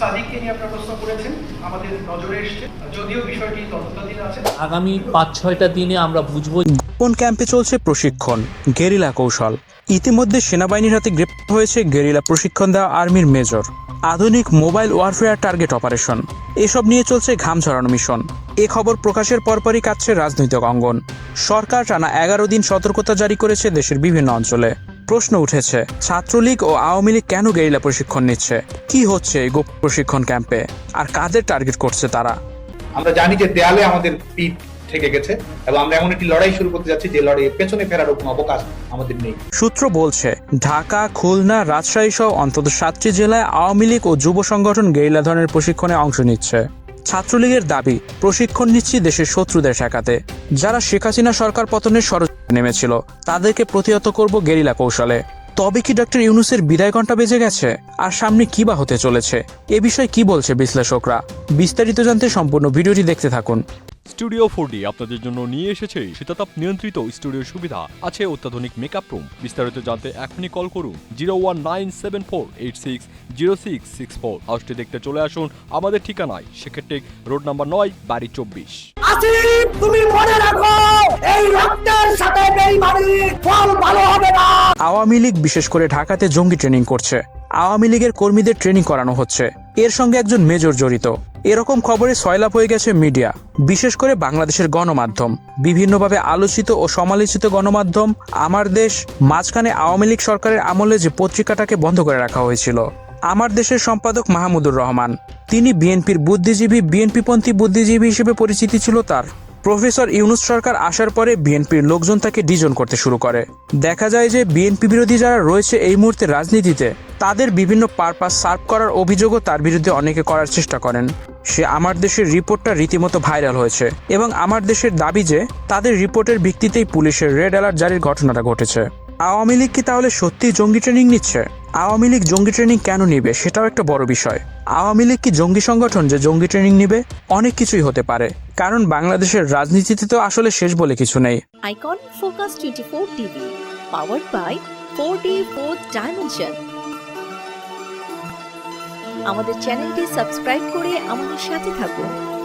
সাদিককে নিয়ে আপনারা প্রশ্ন করেছেন আমাদের নজরে এসছে। যদিও বিষয়টি তদন্তাধীন আছে। আগামী পাঁচ ছয়টা দিনে আমরা বুঝব কোন ক্যাম্পে চলছে প্রশিক্ষণ? গেরিলা কৌশল। ইতিমধ্যে সেনাবাহিনীর হাতে গ্রেপ্তার হয়েছে গেরিলা প্রশিক্ষণ দেওয়া আর্মির মেজর। আধুনিক মোবাইল ওয়ারফেয়ার টার্গেট অপারেশন। এসব নিয়ে চলছে ঘাম ঝরানো মিশন। এ খবর প্রকাশের পরপরই কাটছে রাজনৈতিক অঙ্গন। সরকার টানা এগারো দিন সতর্কতা জারি করেছে দেশের বিভিন্ন অঞ্চলে। প্রশ্ন উঠেছে ছাত্রলীগ ও আওয়ামী লীগ কেন গেরিলা প্রশিক্ষণ নিচ্ছে? কি হচ্ছে এই গোপ প্রশিক্ষণ ক্যাম্পে? আর কাদের টার্গেট করছে তারা? আমরা জানি যে দেয়ালে আমাদের পিঠ থেকে গেছে এবং আমরা এমন একটি লড়াই শুরু করতে যাচ্ছি যে লড়াইয়ে পেছনে ফেরারও কোনো অবকাশ আমাদের নেই। সূত্র বলছে ঢাকা খুলনা রাজশাহী সহ অন্তত সাতটি জেলায় আওয়ামী লীগ ও যুব সংগঠন গেরিলা ধরনের প্রশিক্ষণে অংশ নিচ্ছে। ছাত্রলীগের দাবি প্রশিক্ষণ নিচ্ছি দেশের শত্রুদের ঠেকাতে। যারা শেখ হাসিনা সরকার পতনের ষড়যন্ত্রে নেমেছিল। তাদেরকে প্রতিহত করব গেরিলা কৌশলে। তবে কি ডক্টর ইউনুসের বিদায় ঘণ্টা বেজে গেছে? আর সামনে কি বা হতে চলেছে? এ বিষয়ে কি বলছে বিশ্লেষকরা? বিস্তারিত জানতে সম্পূর্ণ ভিডিওটি দেখতে থাকুন। স্টুডিও ফোর ডি আপনাদের জন্য নিয়ে এসেছে শীতাতাপ নিয়ন্ত্রিত স্টুডিও সুবিধা। আছে অত্যাধুনিক মেকআপ রুম। বিস্তারিত জানতে এখনই কল করুন zero one nine seven four eight six zero six six four. হাউসটি দেখতে চলে আসুন আমাদের ঠিকানায়। সেক্ষেত্রে রোড নাম্বার নয় বাড়ি চব্বিশ। তুমি মনে রাখো ফল ভালো হবে না। আওয়ামী লীগ বিশেষ করে ঢাকাতে জঙ্গি ট্রেনিং করছে। আওয়ামী লীগের কর্মীদের ট্রেনিং করানো হচ্ছে। এর সঙ্গে একজন মেজর জড়িত। এরকম খবরে সয়লাপ হয়ে গেছে মিডিয়া। বিশেষ করে বাংলাদেশের গণমাধ্যম। বিভিন্নভাবে আলোচিত ও সমালোচিত গণমাধ্যম, আমার দেশ, মাঝখানে আওয়ামী লীগ সরকারের আমলে যে পত্রিকাটাকে বন্ধ করে রাখা হয়েছিল। আমার দেশের সম্পাদক মাহমুদুর রহমান। তিনি বিএনপির বুদ্ধিজীবী বিএনপিপন্থী বুদ্ধিজীবী হিসেবে পরিচিতি ছিল তার। প্রফেসর ইউনুস সরকার আসার পরে বিএনপির লোকজন তাকে ডিজন করতে শুরু করে। দেখা যায় যে বিএনপি বিরোধী যারা রয়েছে এই মুহূর্তে রাজনীতিতে, তাদের বিভিন্ন পারপাস সার্ভ করার অভিযোগও তার বিরুদ্ধে অনেকে করার চেষ্টা করেন। সে আমার দেশের রিপোর্টটা রীতিমতো ভাইরাল হয়েছে এবং আমার দেশের দাবি যে তাদের রিপোর্টের ভিত্তিতেই পুলিশের রেড অ্যালার্ট জারির ঘটনাটা ঘটেছে। আওয়ামী লীগ কি তাহলে সত্যিই জঙ্গি ট্রেনিং নিচ্ছে? আওয়ামী লীগ জঙ্গি ট্রেনিং কেন নিবে? সেটাও একটা বড় বিষয়। আওয়ামী লীগ কি জঙ্গি সংগঠন যে জঙ্গি ট্রেনিং নিবে? অনেক কিছুই হতে পারে। কারণ বাংলাদেশের রাজনীতিতে তো আসলে শেষ বলে কিছু নেই। Icon Focus 24 TV, powered by 4D 4th Dimension. আমাদের চ্যানেলটি সাবস্ক্রাইব করে আমাদের সাথে থাকুন।